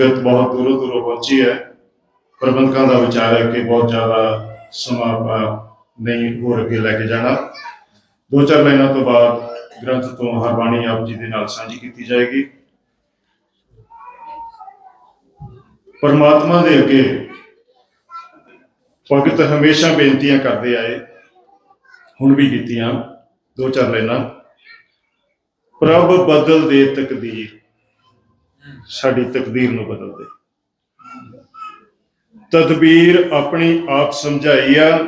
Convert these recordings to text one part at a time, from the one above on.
ਸੰਗਤ ਬਹੁਤ ਦੂਰੋਂ ਦੂਰੋਂ ਪਹੁੰਚੀ ਹੈ। ਪ੍ਰਬੰਧਕਾਂ ਦਾ ਵਿਚਾਰ ਹੈ ਕਿ ਬਹੁਤ ਜ਼ਿਆਦਾ ਸਮਾਂ ਨਹੀਂ ਹੋਰ ਅੱਗੇ ਲੈ ਕੇ ਜਾਣਾ। ਦੋ ਚਾਰ ਲਾਈਨਾਂ ਤੋਂ ਬਾਅਦ ਗ੍ਰੰਥ ਤੋਂ ਹਰਬਾਣੀ ਆਪ ਜੀ ਦੇ ਨਾਲ ਸਾਂਝੀ ਕੀਤੀ ਜਾਏਗੀ। ਪਰਮਾਤਮਾ ਦੇ ਅੱਗੇ ਭਗਤ ਹਮੇਸ਼ਾ ਬੇਨਤੀਆਂ ਕਰਦੇ ਆਏ, ਹੁਣ ਵੀ ਕੀਤੀਆਂ ਦੋ ਚਾਰ ਲਾਈਨਾਂ ਪ੍ਰਭ ਬਦਲ ਦੇ ਤਕਦੀਰ। ਸਾਡੀ ਤਕਦੀਰ ਨੂੰ ਬਦਲ ਦੇ ਤਦਬੀਰ ਆਪਣੀ ਆਪ ਸਮਝਾਈਆ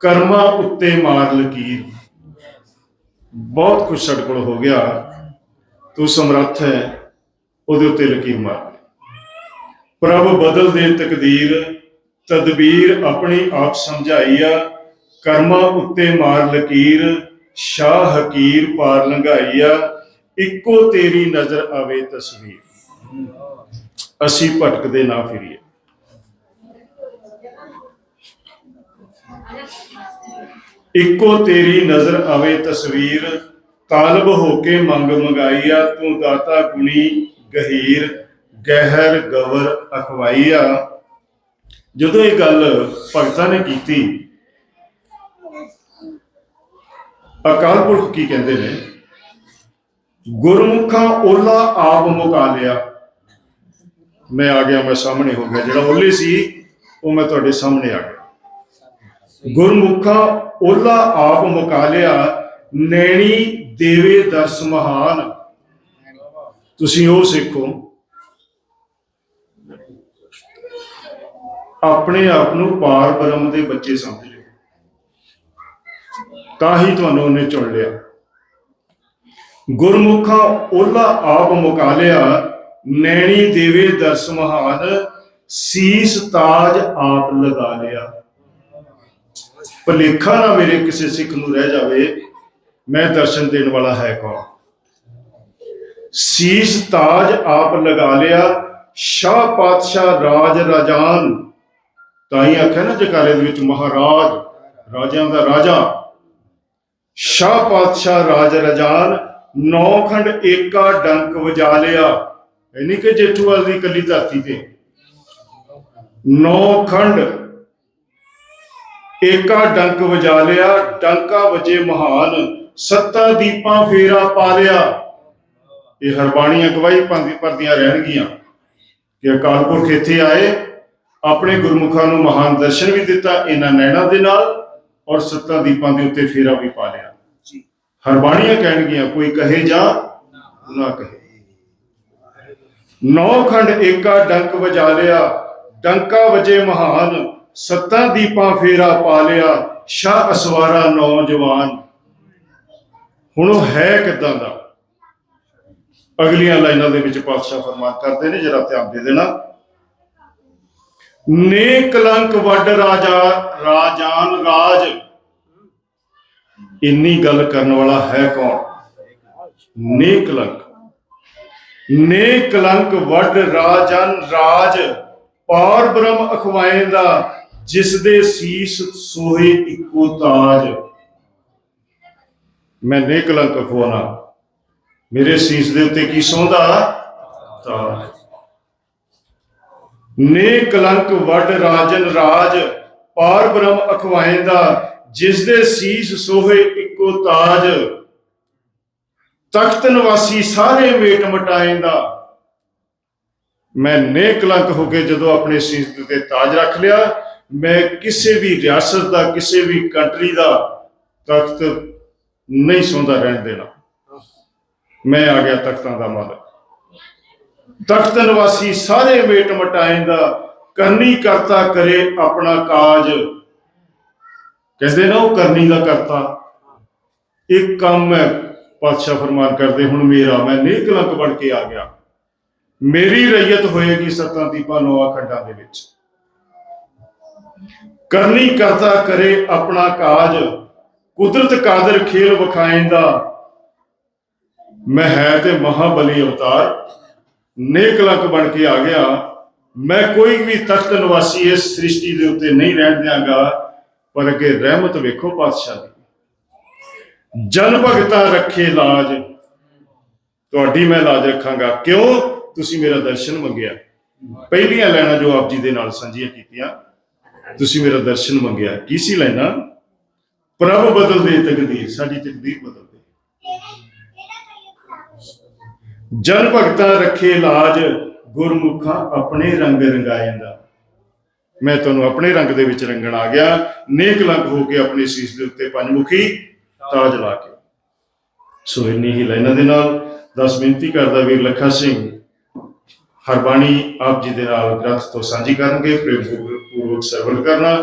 ਕਰਮਾਂ ਉੱਤੇ ਮਾਰ ਲਕੀਰ। ਬਹੁਤ ਕੁਝ ਸਾਡੇ ਕੋਲ ਹੋ ਗਿਆ। ਤੂੰ ਸਮਰੱਥ ਹੈ, ਉਹਦੇ ਉੱਤੇ ਲਕੀਰ ਮਾਰ। ਪ੍ਰਭ ਬਦਲ ਦੇ ਤਕਦੀਰ, ਤਦਬੀਰ ਆਪਣੀ ਆਪ ਸਮਝਾਈ ਆ, ਕਰਮਾਂ ਉੱਤੇ ਮਾਰ ਲਕੀਰ, ਸ਼ਾਹ ਹਕੀਰ ਪਾਰ ਲੰਘਾਈ ਆ, ਇੱਕੋ ਤੇਰੀ ਨਜ਼ਰ ਆਵੇ ਤਸਵੀਰ। ਅਸੀਂ ਭਟਕਦੇ ਨਾ ਫਿਰੀਏ। ਇੱਕੋ ਤੇਰੀ ਨਜ਼ਰ ਆਵੇ ਤਸਵੀਰ ਤਾਲਬ ਹੋ ਕੇ ਮੰਗ ਮੰਗਾਈਆ, ਤੂੰ ਦਾਤਾ ਗੁਣੀ ਗਹੀਰ, ਗਹਿਰ ਗਵਰ ਅਖਵਾਈਆ। ਜਦੋਂ ਇਹ ਗੱਲ ਭਗਤਾਂ ਨੇ ਕੀਤੀ, ਅਕਾਲ ਪੁਰਖ ਕੀ ਕਹਿੰਦੇ ਨੇ? ਗੁਰਮੁਖਾਂ ਓਲਾ ਆਪ ਮੁਕਾ ਲਿਆ। ਮੈਂ ਆ ਗਿਆ, ਮੈਂ ਸਾਹਮਣੇ ਹੋ ਗਿਆ। ਜਿਹੜਾ ਓਲੇ ਸੀ, ਉਹ ਮੈਂ ਤੁਹਾਡੇ ਸਾਹਮਣੇ ਆ ਗਿਆ। ਗੁਰਮੁਖਾਂ ਓਲਾ ਆਪ ਮੁਕਾ ਲਿਆ, ਨੈਣੀ ਦੇਵੇ ਦਰਸ ਮਹਾਨ। ਤੁਸੀਂ ਉਹ ਸਿੱਖੋ। ਆਪਣੇ ਆਪ ਨੂੰ ਪਾਰ ਬ੍ਰਹਮ ਦੇ ਬੱਚੇ ਸਮਝ ਲਿਓ। ਤਾਂ ਹੀ ਤੁਹਾਨੂੰ ਉਹਨੇ ਚੁਣ ਲਿਆ। ਗੁਰਮੁਖਾਂ ਓਲਾ ਆਪ ਮੁਕਾ ਲਿਆ ਨੈਣੀ ਦੇਵੇ ਦਰਸ ਮਹਾਨ, ਸੀਸ ਤਾਜ ਆਪ ਲਗਾ ਲਿਆ। ਭਲੇਖਾ ਨਾ ਮੇਰੇ ਕਿਸੇ ਸਿੱਖ ਨੂੰ ਰਹਿ ਜਾਵੇ, ਮੈਂ ਦਰਸ਼ਨ ਦੇਣ ਵਾਲਾ ਹੈ ਕੌਣ? ਸੀਸ ਤਾਜ ਆਪ ਲਗਾ ਲਿਆ, ਸ਼ਾਹ ਪਾਤਸ਼ਾਹ ਰਾਜ ਰਾਜਾਨ। ਤਾਂ ਹੀ ਆਖਿਆ ਨਾ ਜਕਾਰੇ ਦੇ ਵਿੱਚ ਮਹਾਰਾਜ, ਰਾਜਿਆਂ ਦਾ ਰਾਜਾ। ਸ਼ਾਹ ਪਾਤਸ਼ਾਹ ਰਾਜ ਰਾਜਾਨ ਨੌ ਖੰਡ ਏਕਾ ਡੰਕ ਵਜਾ ਲਿਆ। ਨਹੀਂ ਕਿ ਜੇਠੂਵਾਲ ਦੀ ਕੱਲੀ ਧਰਤੀ ਤੇ। ਨੌ ਖੰਡ। ਏਕਾ ਡੰਕ ਵਜਾ ਲਿਆ ਡੰਕਾ ਵਜੇ ਮਹਾਨ। ਸੱਤਾ ਦੀਪਾਂ ਫੇਰਾ ਪਾ ਲਿਆ। ਇਹ ਹਰਬਾਣੀਆਂ ਗਵਾਹੀ ਪਾਉਂਦੀ ਪਰਦੀਆਂ ਰਹਿਣਗੀਆਂ। ਕਿ ਅਕਾਲ ਪੁਰਖ ਇੱਥੇ ਆਏ ਆਪਣੇ ਗੁਰਮੁਖਾਂ ਨੂੰ ਮਹਾਨ ਦਰਸ਼ਨ ਵੀ ਦਿੱਤਾ ਇਹਨਾਂ ਨੈਣਾ ਦੇ ਨਾਲ ਔਰ ਸੱਤਾ ਦੀਪਾਂ ਦੇ ਉੱਤੇ ਫੇਰਾ ਵੀ ਪਾ ਲਿਆ। ਹਰਬਾਣੀਆਂ ਕਹਿਣਗੀਆਂ ਕੋਈ ਕਹੇ ਜਾਂ ਨਾ ਕਹੇ। ਨੌ ਖੰਡ ਏਕਾ ਡੰਕ ਵਜਾ ਲਿਆ, ਡੰਕਾ ਵਜੇ ਮਹਾਨ, ਸੱਤਾ ਦੀਪਾਂ ਫੇਰਾ ਪਾ ਲਿਆ, ਸ਼ਾਹ ਅਸਵਾਰਾ ਨੌਜਵਾਨ। ਹੁਣ ਉਹ ਹੈ ਕਿਦਾਂ ਦਾ? ਅਗਲੀਆਂ ਲਾਈਨਾਂ ਦੇ ਵਿੱਚ ਪਾਤਸ਼ਾਹ ਫਰਮਾਨ ਕਰਦੇ ਨੇ, ਜਰਾ ਧਿਆਨ ਦੇ ਦੇਣਾ। ਨੇ ਕਲੰਕ ਵੱਡ ਰਾਜਾ, ਰਾਜਾਨ ਰਾਜ। ਇੰਨੀ ਗੱਲ ਕਰਨ ਵਾਲਾ ਹੈ ਕੌਣ? ਨੇ ਕਲੰਕ ਨੇ ਕਲੰਕ ਵੱਡ ਰਾਜਨ ਰਾਜ, ਪਾਰ ਬ੍ਰਹਮ ਅਖਵਾਏਂਦਾ ਜਿਸ ਦੇ ਸੀਸ ਸੋਹੇ ਇੱਕੋ ਤਾਜ। ਮੈਂ ਨੇ ਕਲੰਕ ਅਖਵਾਣਾ ਮੇਰੇ ਸੀਸ ਦੇ ਉੱਤੇ ਕੀ ਸੌਂਦਾ? ਤਾਜ। ਨੇ ਕਲੰਕ ਵੱਡ ਰਾਜਨ ਰਾਜ, ਪਾਰ ਬ੍ਰਹਮ ਅਖਵਾਏਂਦਾ ਜਿਸ ਦੇ ਸੀਸ ਸੋਹੇ ਇੱਕੋ ਤਾਜ। ਤਖਤ ਨਿਵਾਸੀ ਸਾਰੇ ਮੇਟ ਮਟਾਏ ਦਾ। ਮੈਂ ਨੇ ਕਲੰਕ ਹੋ ਕੇ ਜਦੋਂ ਆਪਣੇ ਸੀਸ ਦੇ ਤਾਜ ਰੱਖ ਲਿਆ, ਮੈਂ ਕਿਸੇ ਵੀ ਰਿਆਸਤ ਦਾ, ਕਿਸੇ ਵੀ ਕੰਟਰੀ ਦਾ ਤਖਤ ਨਹੀਂ ਸੌਂਦਾ ਰਹਿਣ ਦੇਣਾ। ਮੈਂ ਆ ਗਿਆ ਤਖਤਾਂ ਦਾ ਮਾਲਕ। ਤਖਤ ਨਿਵਾਸੀ ਸਾਰੇ ਮੇਟ ਮਟਾਏ ਦਾ, ਕਰਨੀ ਕਰਤਾ ਕਰੇ ਆਪਣਾ ਕਾਜ। ਕਹਿੰਦੇ ਨਾ ਉਹ ਕਰਨੀ ਦਾ ਕਰਤਾ। ਇੱਕ ਕੰਮ ਹੈ ਪਾਤਸ਼ਾਹ ਫਰਮਾਨ ਕਰਦੇ, ਹੁਣ ਮੇਰਾ, ਮੈਂ ਨੇਕ ਬਣ ਕੇ ਆ ਗਿਆ। ਮੇਰੀ ਰਈਅਤ ਹੋਏਗੀ ਸਤਾਂ ਦੀਪਾਂ ਨੌਆ ਖੰਡਾਂ ਦੇ ਵਿੱਚ। ਕਰਨੀ ਕਰਤਾ ਕਰੇ ਆਪਣਾ ਕਾਜ, ਕੁਦਰਤ ਕਾਦਰ ਖੇਲ ਵਿਖਾਏਂਦਾ ਮੈਂ ਹੈ ਤੇ ਮਹਾਬਲੀ ਅਵਤਾਰ, ਨੇਕ ਲੰਕ ਬਣ ਕੇ ਆ ਗਿਆ। ਮੈਂ ਕੋਈ ਵੀ ਤਖਤ ਨਿਵਾਸੀ ਇਸ ਸ੍ਰਿਸ਼ਟੀ ਦੇ ਉੱਤੇ ਨਹੀਂ ਰਹਿਣ ਦਿਆਂਗਾ, ਪਰ ਅੱਗੇ ਰਹਿਮਤ ਵੇਖੋ ਪਾਤਸ਼ਾਹ ਦੀ। ਜਨ ਭਗਤਾ ਰੱਖੇ ਲਾਜ। ਤੁਹਾਡੀ ਮੈਂ ਲਾਜ ਰੱਖਾਂਗਾ। ਕਿਉਂ? ਤੁਸੀਂ ਮੇਰਾ ਦਰਸ਼ਨ ਮੰਗਿਆ। ਪਹਿਲੀਆਂ ਲੈਣਾ ਜੋ ਆਪ ਜੀ ਦੇ ਨਾਲ ਸਾਂਝੀਆਂ ਕੀਤੀਆਂ, ਤੁਸੀਂ ਮੇਰਾ ਦਰਸ਼ਨ ਮੰਗਿਆ। ਕੀ ਸੀ ਲੈਣਾ ਪ੍ਰਭ ਬਦਲ ਦੇ ਤਕਦੀਰ, ਸਾਡੀ ਤਕਦੀਰ ਬਦਲ ਦੇ ਜਨ ਭਗਤਾਂ ਰੱਖੇ ਲਾਜ, ਗੁਰਮੁਖਾਂ ਆਪਣੇ ਰੰਗ ਰੰਗਾਇੰਦਾ ਮੈਂ ਤੁਹਾਨੂੰ ਆਪਣੇ ਰੰਗ ਦੇ ਵਿੱਚ ਰੰਗਣ ਆ ਗਿਆ। ਨੇਕ ਲੰਗ ਹੋ ਕੇ ਆਪਣੇ ਸੀਸ ਦੇ ਉੱਤੇ ਪੰਜਮੁਖੀ। ਤਾਜ ਲਾ ਕੇ। ਸੋ ਇੰਨੀ ਹੀ ਲਾਈਨਾਂ ਦੇ ਨਾਲ ਦਸ ਬੇਨਤੀ ਕਰਦਾ ਵੀਰ ਲੱਖਾ ਸਿੰਘ, ਹਰਬਾਣੀ ਆਪ ਜੀ ਦੇ ਨਾਲ ਗ੍ਰੰਥ ਤੋਂ ਸਾਂਝੀ ਕਰਨਗੇ, ਪ੍ਰੇਮ ਪੂਰਵਕ ਸਰਵਣ ਕਰਨਾ।